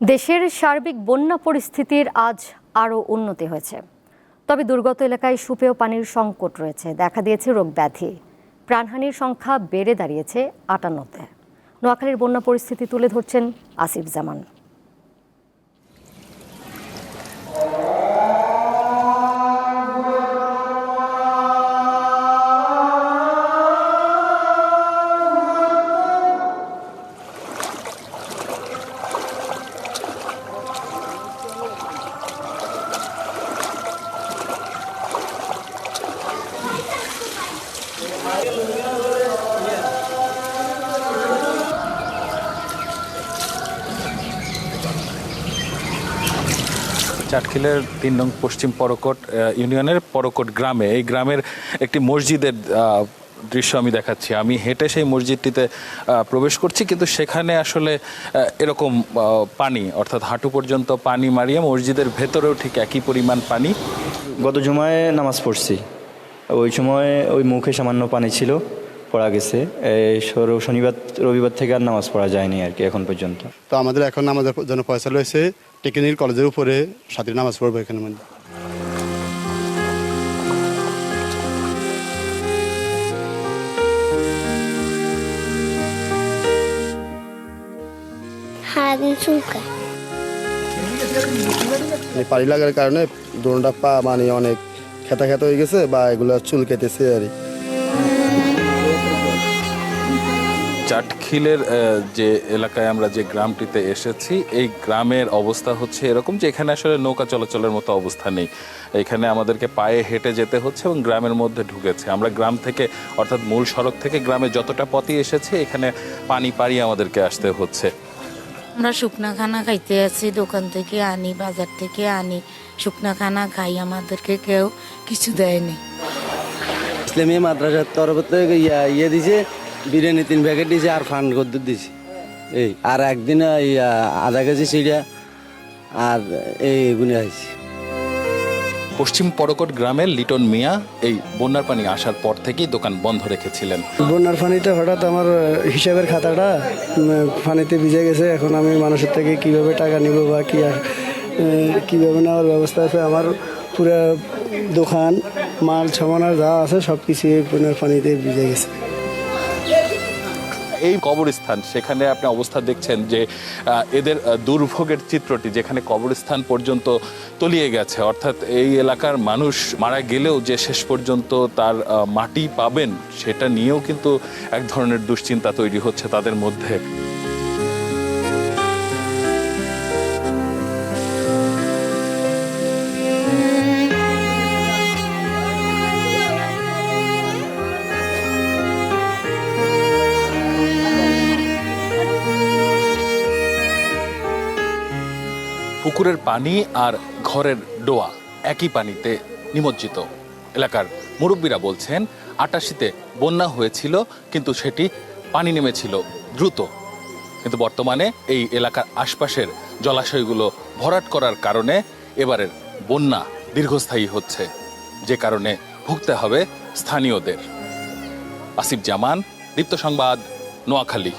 দেশের সার্বিক বন্যা পরিস্থিতির আজ আরও উন্নতি হয়েছে। তবে দুর্গত এলাকায় সুপেয় পানির সংকট রয়েছে, দেখা দিয়েছে রোগ ব্যাধি। প্রাণহানির সংখ্যা বেড়ে দাঁড়িয়েছে আটান্নতে। নোয়াখালীর বন্যা পরিস্থিতি তুলে ধরছেন আসিফ জামান। চাটখিলের তিন নং পশ্চিম পরকট ইউনিয়নের পরকট গ্রামে। এই গ্রামের একটি মসজিদের দৃশ্য আমি দেখাচ্ছি। আমি হেঁটে সেই মসজিদটিতে প্রবেশ করছি, কিন্তু সেখানে আসলে এরকম পানি, অর্থাৎ হাঁটু পর্যন্ত পানি মারিয়ে মসজিদের ভেতরেও ঠিক একই পরিমাণ পানি। গত জুমায় নামাজ পড়ছি। ওই সময় ওই মুখে সামান্য পানি ছিল। পড়া গেছে। এই সর- শনিবার রবিবার থেকে আর নামাজ পড়া যায়নি আর কি এখন পর্যন্ত। তো আমাদের এখন আমাদের জন্য পয়সা রয়েছে। টেকনিক কলেজের উপরে সাথে নামাজ পড়ব এখানে মধ্যে। এই পানি লাগার কারণে দোনটা পা মানে অনেক খেতা খেতা হয়ে গেছে বা এগুলো চুল কেটেছে আর চাটখিলের যে এলাকায় আমরা যে গ্রামটিতে এসেছি এই গ্রামের অবস্থা হচ্ছে এরকম যে এখানে আসলে নৌকা চলাচলের মতো অবস্থা নেই। এখানে আমাদেরকে পায়ে হেঁটে যেতে হচ্ছে এবং গ্রামের মধ্যে ঢুকেছে। আমরা গ্রাম থেকে অর্থাৎ মূল সড়ক থেকে গ্রামে যতটা পথই এসেছে এখানে পানি পাড়িয়ে আমাদেরকে আসতে হচ্ছে। আমরা শুকনা খানা খাইতে আছি দোকান থেকে আনি বাজার থেকে আনি। শুকনা খানা খাই আমাদেরকে কেউ কিছু দেয়নি। ইসলামী মাদ্রাসার তরফ থেকে ইয়া ইয়ে দিছে বিরিয়ানি তিন প্যাকেট দিছে আর ফান করতে দিয়েছি। এই আর একদিন এই, আধা কেজি সিঁড়া আর এই গুনে আইছি পশ্চিম পরকট গ্রামের লিটন মিয়া এই বন্যার পানি আসার পর থেকেই দোকান বন্ধ রেখেছিলেন। বন্যার পানিতে হঠাৎ আমার হিসাবের খাতাটা পানিতে ভিজে গেছে। এখন আমি মানুষের থেকে কীভাবে টাকা নিব বা কি আর, আহ, নেওয়ার ব্যবস্থা আছে? আমার পুরো দোকান মাল সামানার যা আছে সব কিছু বন্যার পানিতে ভিজে গেছে। এই কবরস্থান, সেখানে আপনি অবস্থা দেখছেন যে এদের দুর্ভোগের চিত্রটি যেখানে কবরস্থান পর্যন্ত তলিয়ে গেছে। অর্থাৎ এই এলাকার মানুষ মারা গেলেও যে শেষ পর্যন্ত তার মাটি পাবেন, সেটা নিয়েও কিন্তু এক ধরনের দুশ্চিন্তা তৈরি হচ্ছে তাদের মধ্যে। পুকুরের পানি আর ঘরের ডোয়া একই পানিতে নিমজ্জিত। এলাকার মুরব্বীরা বলছেন, আটাশিতে বন্যা হয়েছিল, কিন্তু সেটি পানি নেমেছিল দ্রুত। কিন্তু বর্তমানে এই এলাকার আশপাশের জলাশয়গুলো ভরাট করার কারণে এবারের বন্যা দীর্ঘস্থায়ী হচ্ছে। যে কারণে ভুগতে হবে স্থানীয়দের। আসিফ জামান, দীপ্ত সংবাদ, নোয়াখালী।